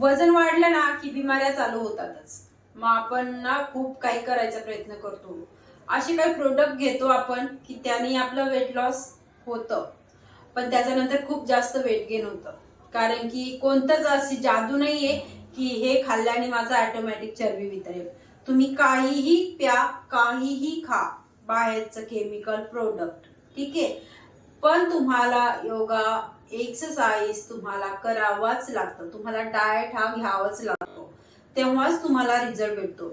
वजन वाढलं ना की बिमाऱ्या चालू होतातच. मग आपण ना खूप काही करायचा प्रयत्न करतो. असे काही प्रोडक्ट घेतो आपण की त्याने आपलं वेट लॉस होतं. पण त्याच्यानंतर खूप जास्त वेट गेन होतं. कारण की कोणतंच अशी जादू नाहीये की हे खाल्ल्याने माझं ऑटोमॅटिक चरबी वितरेल. तुम्ही काहीही प्या काहीही खा. बाहेरचं केमिकल प्रोडक्ट ठीक? आहे पण तुम्हाला योगा एक्सरसाइज तुम्हाला करावाच लागतं. तुम्हाला डाएट हा घ्यावाच लागतो. तेव्हाच तुम्हाला रिझल्ट भेटतो.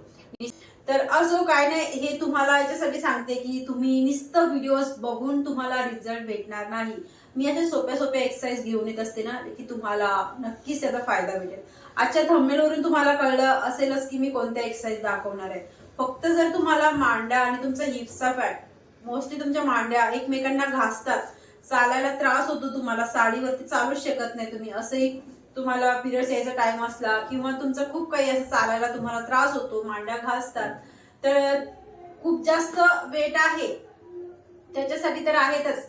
तर असो काय नाही हे तुम्हाला याच्यासाठी सांगते की तुम्ही नुसतं व्हिडिओज बघून तुम्हाला रिझल्ट भेटणार नाही. मी अशा सोप्या सोप्या एक्सरसाइज घेऊन येत असते ना की तुम्हाला नक्कीच त्याचा फायदा भेटेल. आजच्या थंबनेलवरून तुम्हाला कळलं असेलच की मी कोणत्या एक्सरसाइज दाखवणार आहे. फक्त जर तुम्हाला मांड्या आणि तुमचा हिप्सचा फॅट मोस्टली तुमच्या मांड्या एकमेकांना घासतात चालायला त्रास होतो तुम्हाला साडीवरती चालूच शकत नाही तुम्ही. असंही तुम्हाला पिरियड्स यायचा टाइम असला किंवा तुमचा खूप काही असं चालायला तुम्हाला त्रास होतो मांड्या घासतात. तर खूप जास्त वेट आहे. त्याच्यासाठी तर आहेतच.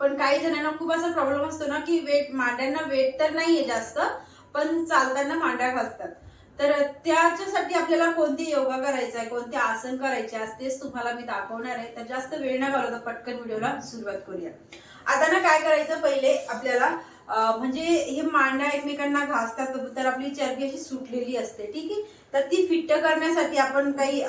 पण काही जणांना खूप असा प्रॉब्लेम असतो ना की वेट मांड्यांना वेट तर नाहीये जास्त पण चालताना मांड्या घासतात. तर त्याच्यासाठी आपल्याला कोणते योगा करायचा आहे कोणते आसन करायचे असतेच तेच तुम्हाला मी दाखवणार आहे. तर जास्त वेळ न घालवता पटकन व्हिडिओला सुरुवात करूया. आता ना काय करायचं? पहिले आपल्याला म्हणजे हे मांड्या एकमेकांना घासतात तर आपली चरबी अशी सुटलेली असते ठीक आहे? तर ती फिट्ट करण्यासाठी आपण काही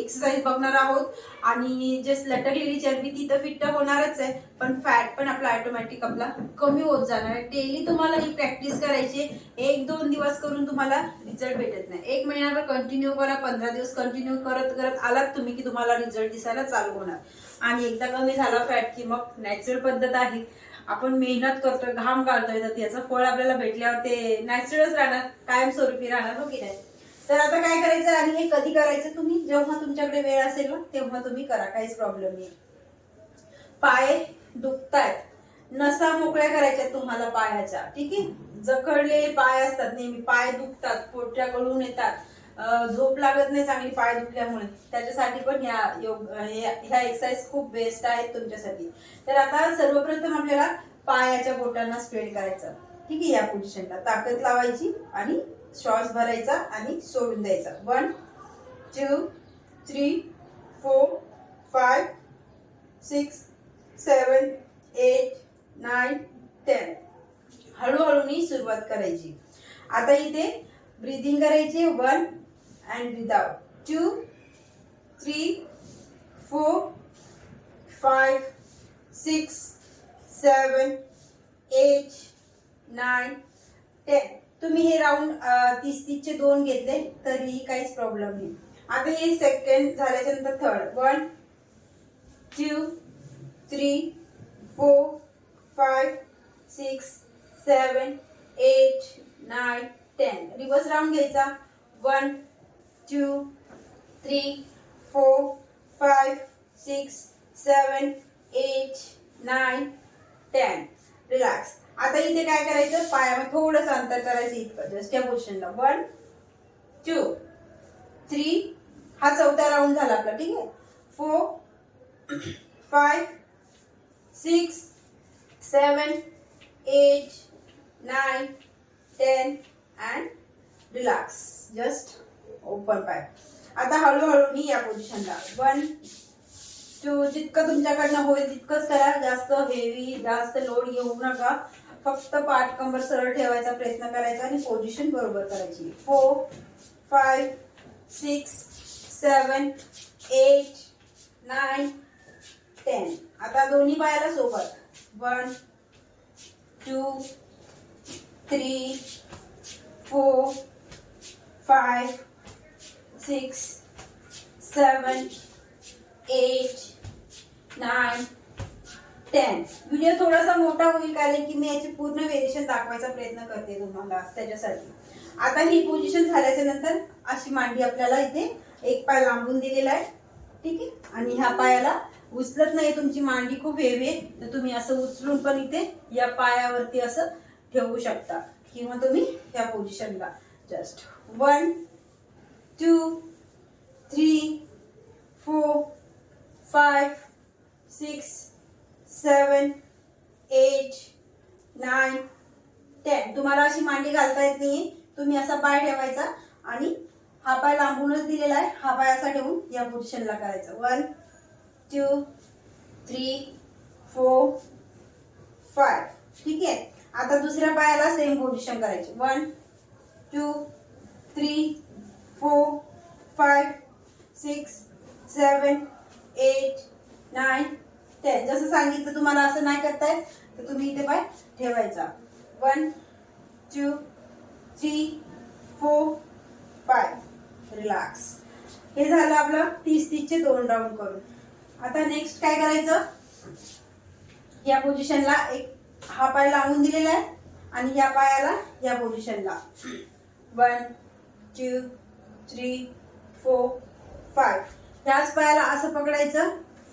एक्सरसाइज बघणार आहोत. आणि जे लटकलेली चरबी ती तर फिट्ट होणारच आहे पण फॅट पण आपला ऑटोमॅटिक आपला कमी होत जाणार आहे. डेली तुम्हाला ही प्रॅक्टिस करायची एक दोन दिवस करून तुम्हाला रिझल्ट भेटत नाही. एक महिन्यावर कंटिन्यू करा पंधरा दिवस कंटिन्यू करत करत आलात तुम्ही की तुम्हाला रिझल्ट दिसायला चालू होणार. आणि एकदा कमी झाला फॅट की मग नॅचरल पद्धत आहे. आपण मेहनत करतोय घाम काढतोय तर त्याचं फळ आपल्याला भेटल्यावर ते नॅचरलच राहणार कायमस्वरूपी राहणार हो की नाही? तर आता काय करायचं आणि हे कधी करायचं तुम्ही? जेव्हा तुमच्याकडे वेळ असेल ना तेव्हा तुम्ही करा काहीच प्रॉब्लेम नाही. पाय दुखतायत. नसा मोकळ्या करायच्या तुम्हाला पायाच्या ठीक आहे? जखडलेले पाय असतात नेहमी पाय दुखतात पोटच्या गळून येतात. झोप लागत नाही चांगली पाय दुखल्यामुळे. त्याच्यासाठी पण ह्या योग ह्या ह्या एक्सरसाइज खूप बेस्ट आहेत तुमच्यासाठी. तर आता सर्वप्रथम आपल्याला पायाच्या बोटांना स्प्रेड करायचं. ठीक आहे या पोझिशनला ताकद लावायची आणि श्वास भरायचा आणि सोडून द्यायचा. One two three four five six seven eight nine ten हळूहळूनी सुरुवात करायची. आता इथे ब्रिदिंग करायची. One and without. Out two three four five six seven eight nine ten तुम्ही हे राऊंड तीस तीसचे दोन घेतले तरीही काहीच प्रॉब्लेम नाही. आता हे सेकंड झाल्याच्यानंतर third one two three four five six seven eight nine ten reverse round घ्यायचा. One two three four five, six seven eight, nine ten. Relax आता इथे काय करायचं? पायामध्ये थोडंसं अंतर करायचं इतकं. जस्ट या पोझिशनला वन टू थ्री हा चौथा राऊंड झाला आपला. ठीक आहे? Four five six seven eight nine ten and relax just open पाय. आता हळूहळू मी या पोझिशनला वन टू जितकं तुमच्याकडनं होईल तितकंच करा. जास्त हेवी जास्त लोड घेऊ नका. फक्त पाठ कंबर सरळ ठेवायचा प्रयत्न करायचा आणि पोझिशन बरोबर करायची. Four five six seven eight nine ten आता दोन्ही पायाला सोबत. One two three four five six seven eight nine ten video थोडासा मोठा होईल कारण की मी याची पूर्ण वेरिएशन दाखवायचा प्रयत्न करते तुम्हाला त्याच्यासाठी. आता ही पोझिशन झाल्याच्यानंतर अशी मांडी आपल्याला इथे एक पाय लांबून दिलेला आहे. ठीक आहे? आणि ह्या पायाला उचलत नाही तुमची मांडी खूप हेवी आहे. तर तुम्ही असं उचलून पण इथे या पायावरती असं ठेवू शकता. किंवा तुम्ही या पोझिशनला just one two, three four five, six seven eight nine ten. तुम्हाला अशी मांडी घालता येत नाही तुम्ही असा पाय ठेवायचा आणि हा पाय लांबूनच दिलेला आहे. हा पाय असा ठेवून या पोझिशनला करायचा. One two three four five ठीक आहे? आता दुसऱ्या पायाला सेम पोझिशन करायची. One two three four five six seven eight nine ten. जसं सांगितलं तुम्हाला असं नाही करताय तर तुम्ही इथे पाय ठेवायचा. One two three four five relax हे झालं आपलं तीस तीसचे दोन राऊंड करून. आता नेक्स्ट काय करायचं? या पोझिशनला एक हा पाय लावून दिलेला आहे आणि या पायाला या पोझिशनला one two three four five त्याच पायाला असं पकडायचं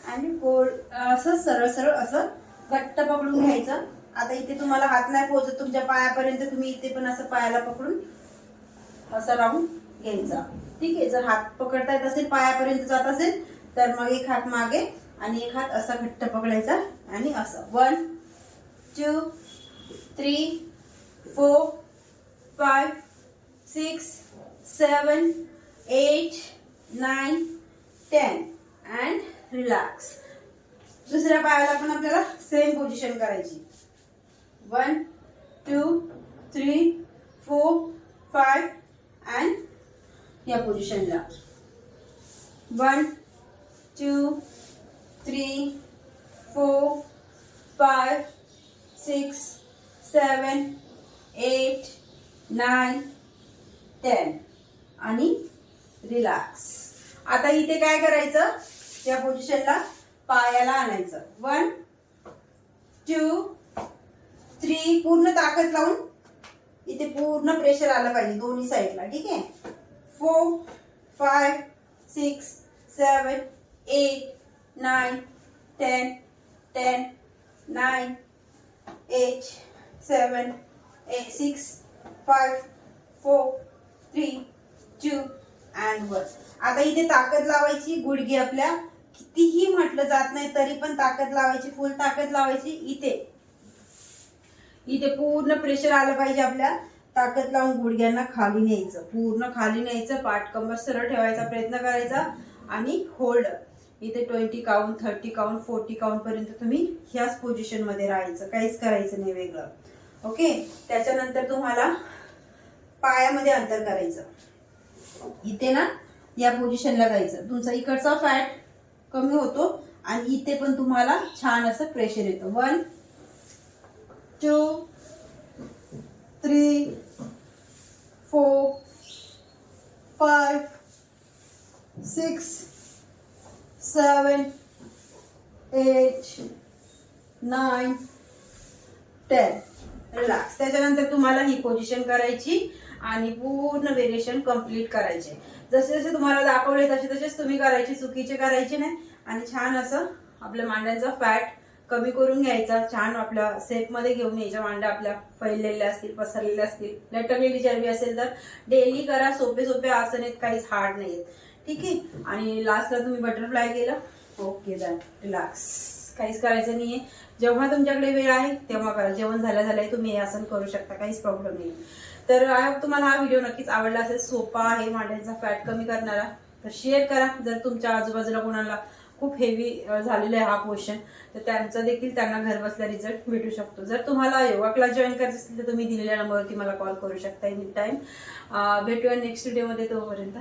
आणि गोल असं सरळ सरळ असं घट्ट पकडून घ्यायचं. आता इथे तुम्हाला हात नाही पोहोचत तुमच्या पायापर्यंत तुम्ही इथे पण असं पायाला पकडून असं राहून घ्यायचा. ठीक आहे जर हात पकडता येत असेल पायापर्यंत जात असेल तर मग एक हात मागे आणि एक हात असा घट्ट पकडायचा आणि असं. One two three four five six seven eight nine ten and relax. दुसऱ्या पायाला पण आपल्याला सेम पोझिशन करायची. One two three four five and या पोझिशनला one two three four five six seven eight nine ten आणि रिलॅक्स आता इथे काय करायचं? या पोझिशनला पायाला आणायचं. वन टू थ्री पूर्ण ताकद लावून इथे पूर्ण प्रेशर आलं पाहिजे दोन्ही साईडला ठीक आहे? Four five six seven eight nine ten ten nine eight seven eight six five four three two and one आता इथे ताकद लावायची गुडघे आपल्या कितीही म्हटलं जात नाही तरी पण ताकद लावायची फुल ताकद लावायची इथे. इथे पूर्ण प्रेशर आलं पाहिजे आपल्या. ताकद लावून गुडघ्यांना खाली न्यायचं. पूर्ण खाली न्यायचं पाठ कंबर सरळ ठेवायचा प्रयत्न करायचा आणि होल्ड इथे twenty count thirty count forty count पर्यंत तुम्ही ह्याच पोझिशनमध्ये राहायचं. काहीच करायचं नाही वेगळं. ओके त्याच्यानंतर तुम्हाला पायामध्ये अंतर करायचं. इथे ना या पोझिशनला जायचं. तुमचा इकडचा फॅट कमी होतो आणि इथे पण तुम्हाला छान असं प्रेशर येतं. One two three four five six seven eight nine ten relax त्याच्यानंतर तुम्हाला ही पोझिशन करायची आणि पूर्ण वेरिएशन कंप्लीट करायचे. जसे जसे तुम्हाला दाखवले तसे तसेच तुम्ही करायचे चुकीचे करायचे नाही. आणि छान असं आपल्या मांड्यांचा फॅट कमी करून घ्यायचा. छान आपल्या सेपमध्ये घेऊन यायच्या. मांड्या आपल्या फैललेल्या असतील पसरलेल्या असतील. लटकलेली चरबी असेल तर डेली करा. सोपे सोपे आसन आहेत. काहीच हार्ड नाही आहेत ठीक आहे? आणि लास्टला तुम्ही बटरफ्लाय केलं. ओके दॅट रिलॅक्स काहीच करायचं नाही आहे जेव्हा तुमच्याकडे वेळ आहे तेव्हा करा. जेवण झाल्या झालंय तुम्ही हे आसन करू शकता. काहीच प्रॉब्लेम नाही तर आय होप तुम्हाला हा व्हिडिओ नक्कीच आवडला असेल. सोपा आहे मांड्यांचा फॅट कमी करणारा. तर शेअर करा. जर तुमच्या आजूबाजूला कोणाला खूप हेवी झालेला आहे हा पोर्शन तर त्यांचा देखील त्यांना घर बसल्या रिझल्ट भेटू शकतो. जर तुम्हाला योगा क्लास जॉईन करायचं असेल तर तुम्ही दिलेल्या नंबरवरती मला कॉल करू शकता एनी टाईम भेटूया नेक्स्ट व्हिडिओमध्ये तोपर्यंत.